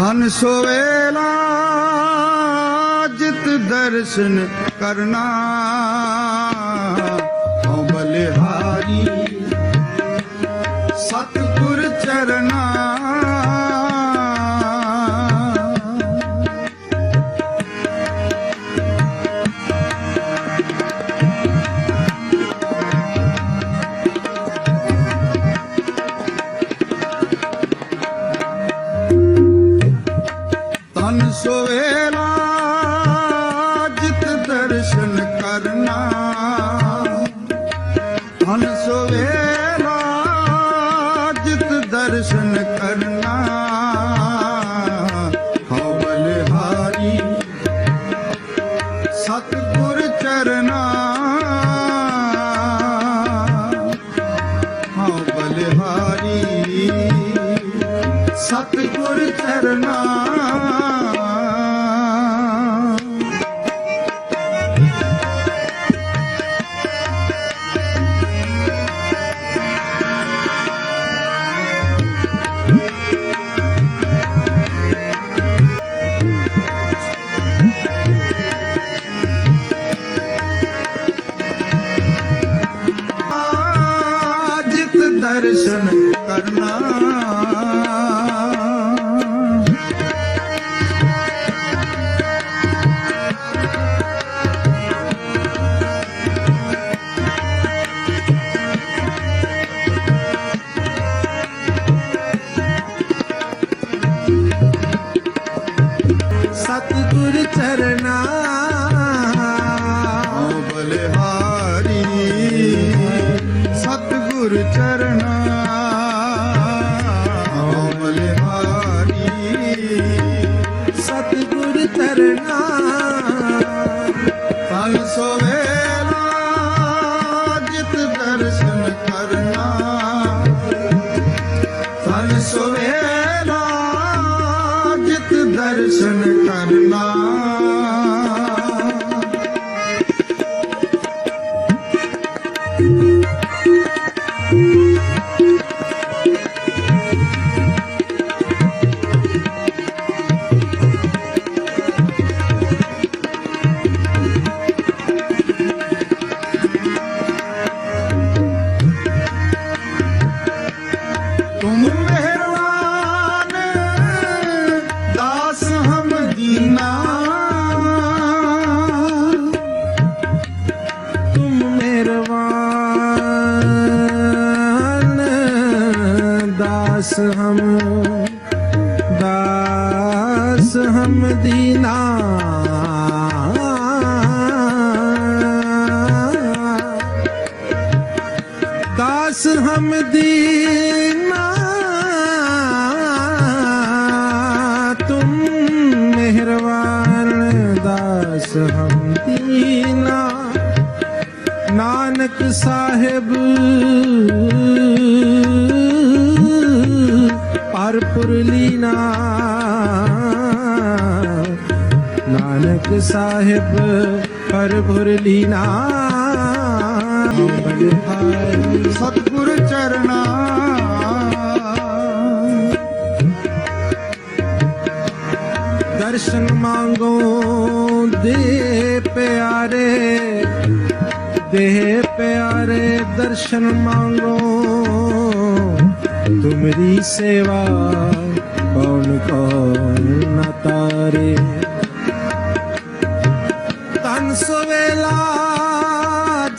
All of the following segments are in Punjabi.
ਧਨ ਸੋਵੇਲਾ ਜਿਤ ਦਰਸ਼ਨ ਕਰਨਾ। ਹਉ ਬਲਿਹਾਰੀ ਸਤਿਗੁਰ ਚਰਨਾ ਸਤਿਗੁਰ ਚਰਨਾ ਦਰਸ਼ਨ ਕਰਨਾ ਸਤਿਗੁਰ ਚਰਨਾ ਤਨ ਸੋਵੇਲਾ ਦਾਸ ਹਮ ਦਾਸ ਹਮ ਦੀਨਾ ਦਾਸ ਹਮ ਦੀਨਾ ਤੁਮ ਮਿਹਰਬਾਨ ਦਾਸ ਹਮ ਦੀਨਾ ਨਾਨਕ ਸਾਹਿਬ ਪੁਰਲੀ ਨਾਨਕ ਸਾਹਿਬ ਹਰ ਪੁਰਲੀ ਨਾ ਸਤਿਗੁਰ ਚਰਨਾ ਦਰਸ਼ਨ ਮੰਗੋ ਦੇ ਪਿਆਰੇ ਦੇ ਪਿਆਰੇ ਦਰਸ਼ਨ ਮੰਗੋ ਤੁਮਰੀ ਸੇਵਾ, ਕੌਣ ਕੌਣ ਨ ਤਾਰੇ? ਤਨ ਸਵੇਲਾ,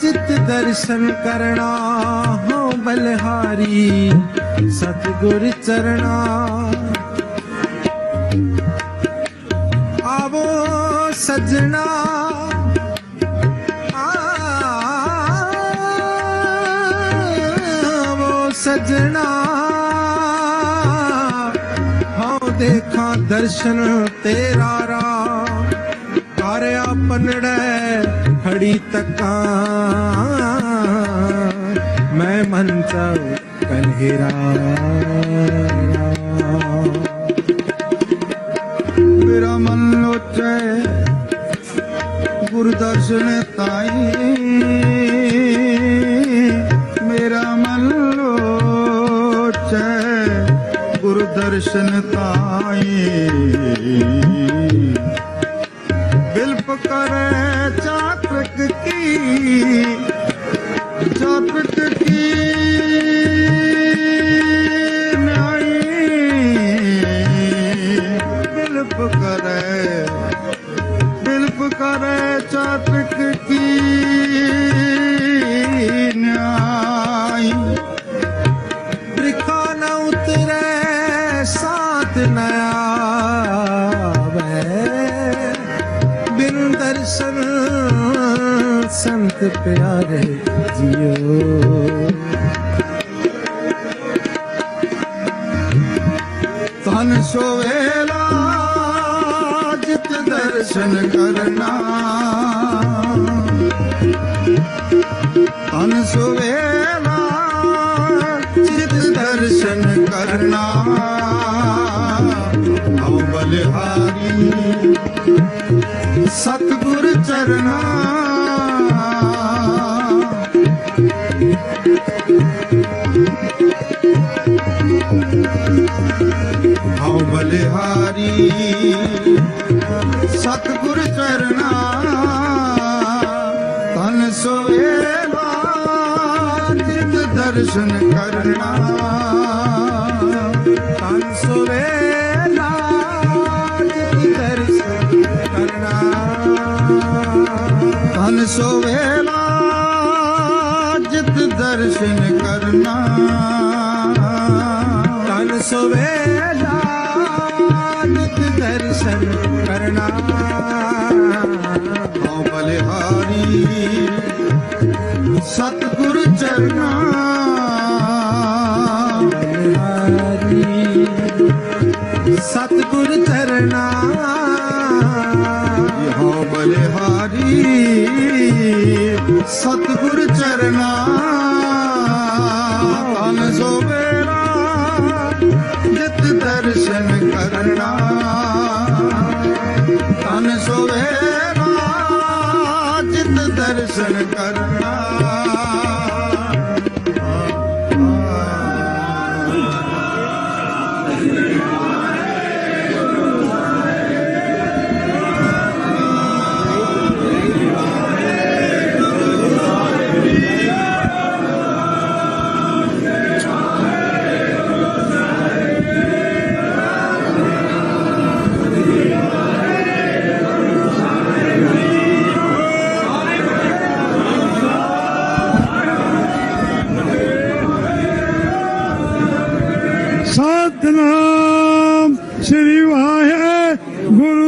ਜਿਤ ਦਰਸ਼ਨ ਕਰਨਾ, ਹਉ ਬਲਿਹਾਰੀ, ਸਤਿਗੁਰ ਚਰਣਾ। ਆਵੋ ਸਜਣਾ ਆਵੋ ਸਜਣਾ। ਦਰਸ਼ਨ ਤੇਰਾ ਰਾਮ, ਕਰ ਆਪਨੜੈ ਖੜੀ ਤਕਾਂ। ਮੈਂ ਮਨ ਚਉ ਕਨਹਿਰਾ ਮੇਰਾ ਮਨ ਲੋਚੈ ਗੁਰੂ ਦਰਸ਼ਨ ਤਾਈ। ਮੇਰਾ ਮਨ ਲੋਚੈ ਗੁਰ ਦਰਸ਼ਨ ਤਾਈ। ਕਰੇ ਚਾਤਕ ਕੀ? ਚਾਤਕ ਕੀ ਸੰਤ ਪਿਆਰੇ ਜੀਓ। ਤਨ ਸੋਵੇਲਾ ਜਿਤ ਦਰਸ਼ਨ ਕਰਨਾ। ਤਨ ਸੋਵੇਲਾ ਜਿਤ ਦਰਸ਼ਨ ਕਰਨਾ। ਆਉ ਬਲਿਹਾਰੀ, ਸਤਿਗੁਰ ਚਰਨਾ ਬਲਿਹਾਰੀ ਸਤਿਗੁਰ ਚਰਨਾ, ਤਨ ਸੋਵੇਲਾ ਜਿਤ ਦਰਸ਼ਨ ਕਰਨਾ। ਤਨ ਸੁਵੇਲਾ ਜਿਤ ਦਰਸ਼ਨ ਕਰਨਾ। ਤਨ ਸੋਵੇਲਾ ਜਿਤ ਦਰਸ਼ਨ ਕਰਨਾ। ਤਨ ਸੁਵੇਲਾ ਕਰਨਾ ਬਲਿਹਾਰੀ। ਸਤਿਗੁਰ ਚਰਨਾ